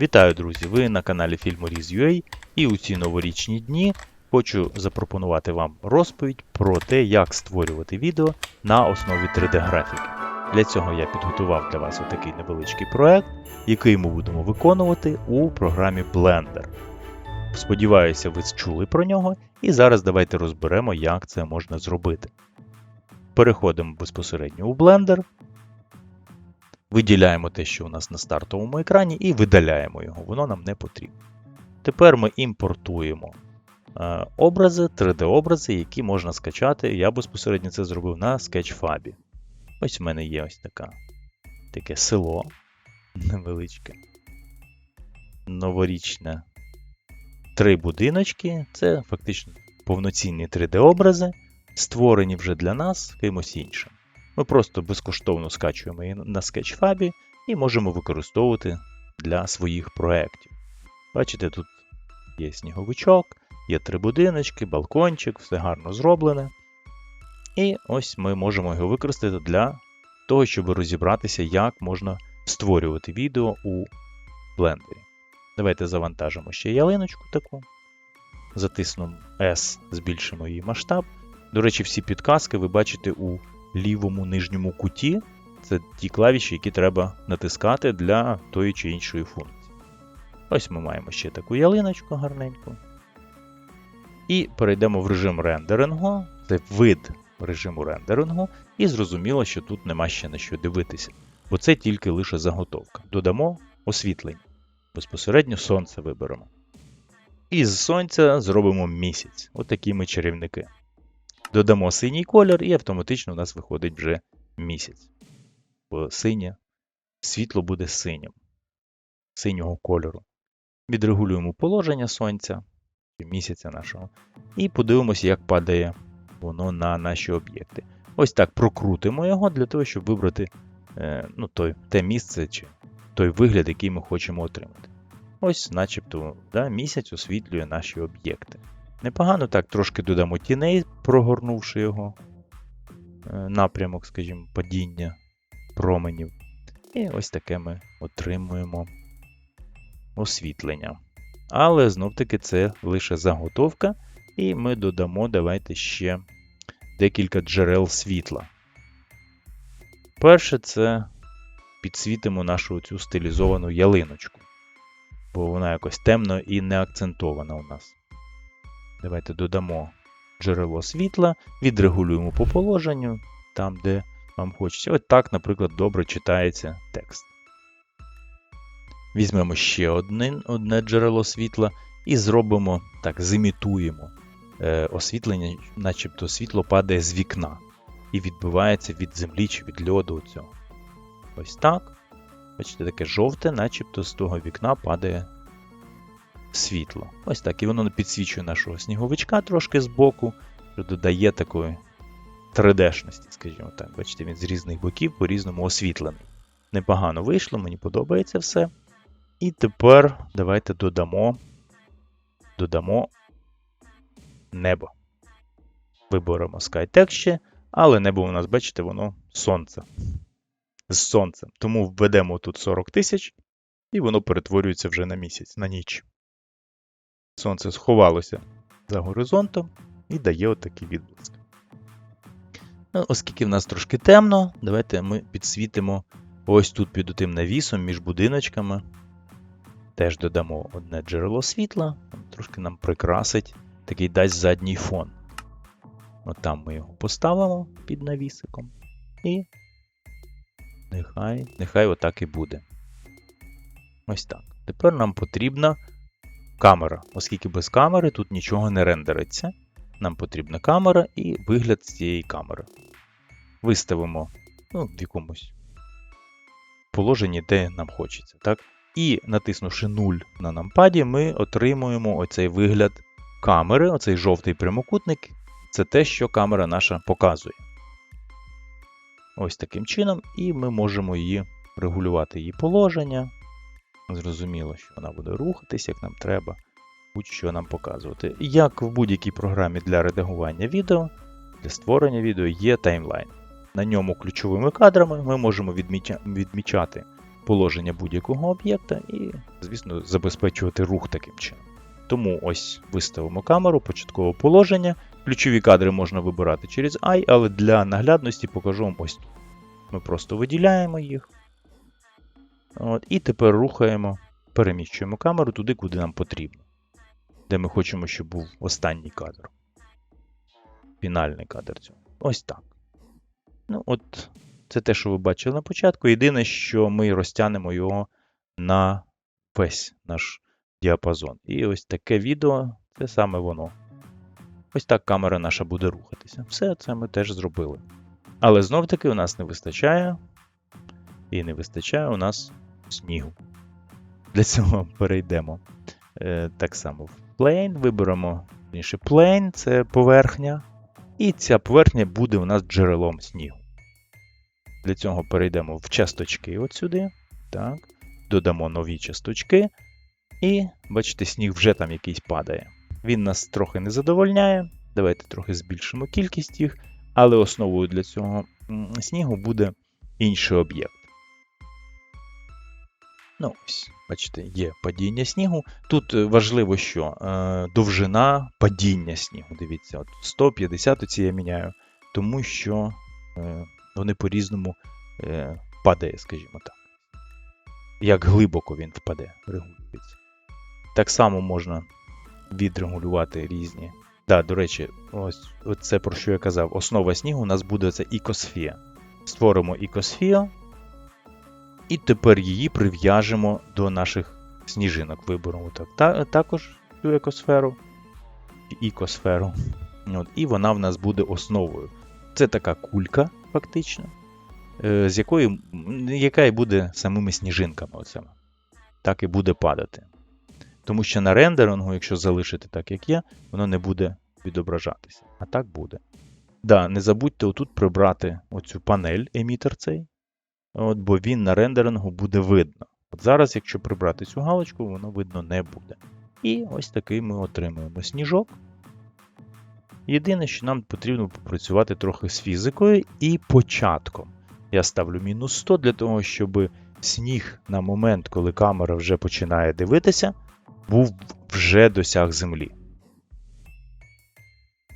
Вітаю, друзі! Ви на каналі Фільморіз.ua і у ці новорічні дні хочу запропонувати вам розповідь про те, як створювати відео на основі 3D-графіки. Для цього я підготував для вас отакий невеличкий проект, який ми будемо виконувати у програмі Blender. Сподіваюся, ви чули про нього, і зараз давайте розберемо, як це можна зробити. Переходимо безпосередньо у Blender. Виділяємо те, що у нас на стартовому екрані, і видаляємо його, воно нам не потрібно. Тепер ми імпортуємо е, образи, 3D-образи, які можна скачати. Я безпосередньо це зробив на Sketchfab. Ось в мене є ось така, таке село невеличке. Новорічне. Три будиночки. Це фактично повноцінні 3D-образи, створені вже для нас кимось іншим. Ми просто безкоштовно скачуємо її на Sketchfab і можемо використовувати для своїх проєктів. Бачите, тут є сніговичок, є три будиночки, балкончик, все гарно зроблене. І ось ми можемо його використати для того, щоб розібратися, як можна створювати відео у блендері. Давайте завантажимо ще ялиночку таку. Затиснемо S, збільшимо її масштаб. До речі, всі підказки ви бачите у лівому нижньому куті. Це ті клавіші, які треба натискати для тої чи іншої функції. Ось ми маємо ще таку ялиночку гарненьку. І перейдемо в режим рендерингу. Це вид режиму рендерингу. І зрозуміло, що тут нема ще на що дивитися, бо це тільки лише заготовка. Додамо освітлення. Безпосередньо сонце виберемо. І з сонця зробимо місяць. Отакі ми чарівники. Додамо синій колір, і автоматично у нас виходить вже місяць. Бо синє світло буде синім, синього кольору. Відрегулюємо положення сонця місяця нашого. І подивимося, як падає воно на наші об'єкти. Ось так прокрутимо його для того, щоб вибрати е, ну, той, те місце чи той вигляд, який ми хочемо отримати. Ось, начебто, да, місяць освітлює наші об'єкти. Непогано так трошки додамо тіней, прогорнувши його е, напрямок, скажімо, падіння променів. І ось таке ми отримуємо освітлення. Але знов-таки це лише заготовка, і ми додамо, давайте ще декілька джерел світла. Перше, це підсвітимо нашу цю стилізовану ялиночку, бо вона якось темно і не акцентована у нас. Давайте додамо джерело світла, відрегулюємо по положенню, там, де вам хочеться. От так, наприклад, добре читається текст. Візьмемо ще одне, одне джерело світла і зробимо так, зімітуємо е, освітлення, начебто світло падає з вікна і відбивається від землі чи від льоду. Цього. Ось так. Бачите, таке жовте, начебто з того вікна падає світло. Ось так. І воно підсвічує нашого сніговичка трошки збоку, що додає такої 3D-шності, скажімо так. Бачите, він з різних боків по-різному освітлений. Непогано вийшло, мені подобається все. І тепер давайте додамо, додамо небо. Виберемо SkyText ще, але небо у нас, бачите, воно сонце. З сонцем. Тому введемо тут 40 тисяч, і воно перетворюється вже на місяць, на ніч. Сонце сховалося за горизонтом і дає отакий відблиск. Ну, Оскільки в нас трошки темно, давайте ми підсвітимо ось тут під тим навісом між будиночками. Теж додамо одне джерело світла, трошки нам прикрасить, такий дасть задній фон. От там ми його поставимо під навісиком. І нехай, нехай отак і буде. Ось так. Тепер нам потрібна камера, оскільки без камери тут нічого не рендериться. Нам потрібна камера і вигляд з цієї камери. Виставимо ну, в якомусь положенні, де нам хочеться. так? І натиснувши 0 на нампаді, ми отримуємо оцей вигляд камери, оцей жовтий прямокутник. Це те, що камера наша показує. Ось таким чином, і ми можемо її регулювати її положення. Зрозуміло, що вона буде рухатись, як нам треба, будь-що нам показувати. Як в будь-якій програмі для редагування відео, для створення відео є таймлайн. На ньому ключовими кадрами ми можемо відмічати положення будь-якого об'єкта і, звісно, забезпечувати рух таким чином. Тому ось виставимо камеру, початкове положення. Ключові кадри можна вибирати через I, але для наглядності покажу вам ось тут. Ми просто виділяємо їх. От, і тепер рухаємо, переміщуємо камеру туди, куди нам потрібно. Де ми хочемо, щоб був останній кадр. Фінальний кадр цього. Ось так. Ну, от, це те, що ви бачили на початку. Єдине, що ми розтягнемо його на весь наш діапазон. І ось таке відео це саме воно. Ось так камера наша буде рухатися. Все це ми теж зробили. Але знов-таки у нас не вистачає. І не вистачає у нас снігу. Для цього перейдемо е, так само в Plane, виберемо інше Plane, це поверхня. І ця поверхня буде у нас джерелом снігу. Для цього перейдемо в часточки от сюди. Так. Додамо нові часточки. І, бачите, сніг вже там якийсь падає. Він нас трохи не задовольняє. Давайте трохи збільшимо кількість їх, але основою для цього снігу буде інший об'єкт. Ну, ось, бачите, є падіння снігу. Тут е, важливо, що е, довжина падіння снігу. Дивіться, от 150 оці я міняю, тому що е, вони по-різному падає, скажімо так. Як глибоко він впаде, регулюється. Так само можна відрегулювати різні. Так, до речі, ось це про що я казав. Основа снігу у нас буде це ікосфія. Створимо ікосфію. І тепер її прив'яжемо до наших сніжинок. Виберемо так. Та, також цю екосферу, і ікосферу. От, і вона в нас буде основою. Це така кулька, фактично, е, з якої, яка і буде самими сніжинками. Оцими. Так і буде падати. Тому що на рендерингу, якщо залишити так, як є, воно не буде відображатися. А так буде. Да, не забудьте отут прибрати оцю панель, емітер цей. От, бо він на рендерингу буде видно. От зараз, якщо прибрати цю галочку, воно видно не буде. І ось такий ми отримуємо сніжок. Єдине, що нам потрібно попрацювати трохи з фізикою і початком. Я ставлю мінус 100 для того, щоб сніг на момент, коли камера вже починає дивитися, був вже досяг землі.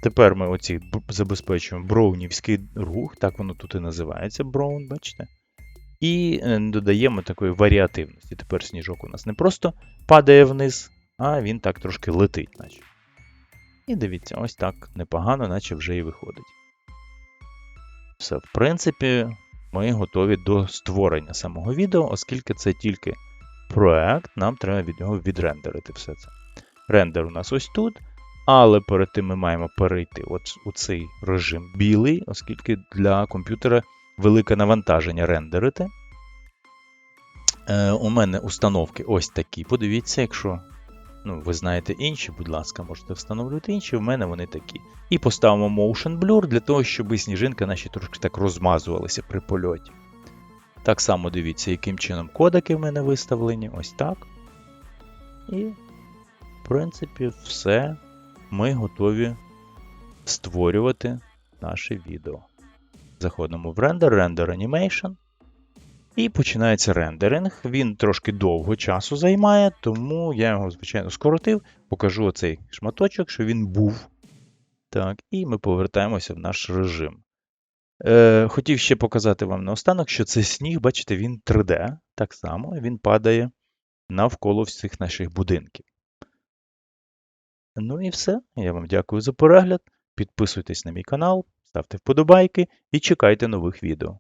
Тепер ми оці забезпечуємо броунівський рух, так воно тут і називається броун, бачите? І е, додаємо такої варіативності. Тепер сніжок у нас не просто падає вниз, а він так трошки летить, наче. І дивіться, ось так непогано, наче вже і виходить. Все, в принципі, ми готові до створення самого відео, оскільки це тільки проект, нам треба від нього відрендерити все це. Рендер у нас ось тут, але перед тим ми маємо перейти от у цей режим білий, оскільки для комп'ютера велике навантаження рендерити. Е, у мене установки ось такі. Подивіться, якщо ну, ви знаєте інші, будь ласка, можете встановлювати інші, у мене вони такі. І поставимо Motion Blur для того, щоб сніжинка наші трошки так розмазувалися при польоті. Так само дивіться, яким чином кодеки в мене виставлені. Ось так. І, в принципі, все. Ми готові створювати наше відео. Заходимо в Render, Render Animation. І починається рендеринг. Він трошки довго часу займає, тому я його, звичайно, скоротив, покажу оцей шматочок, що він був. Так, і ми повертаємося в наш режим. Е, хотів ще показати вам наостанок, що цей сніг, бачите, він 3D. Так само він падає навколо всіх наших будинків. Ну і все. Я вам дякую за перегляд. Підписуйтесь на мій канал, ставте вподобайки і чекайте нових відео.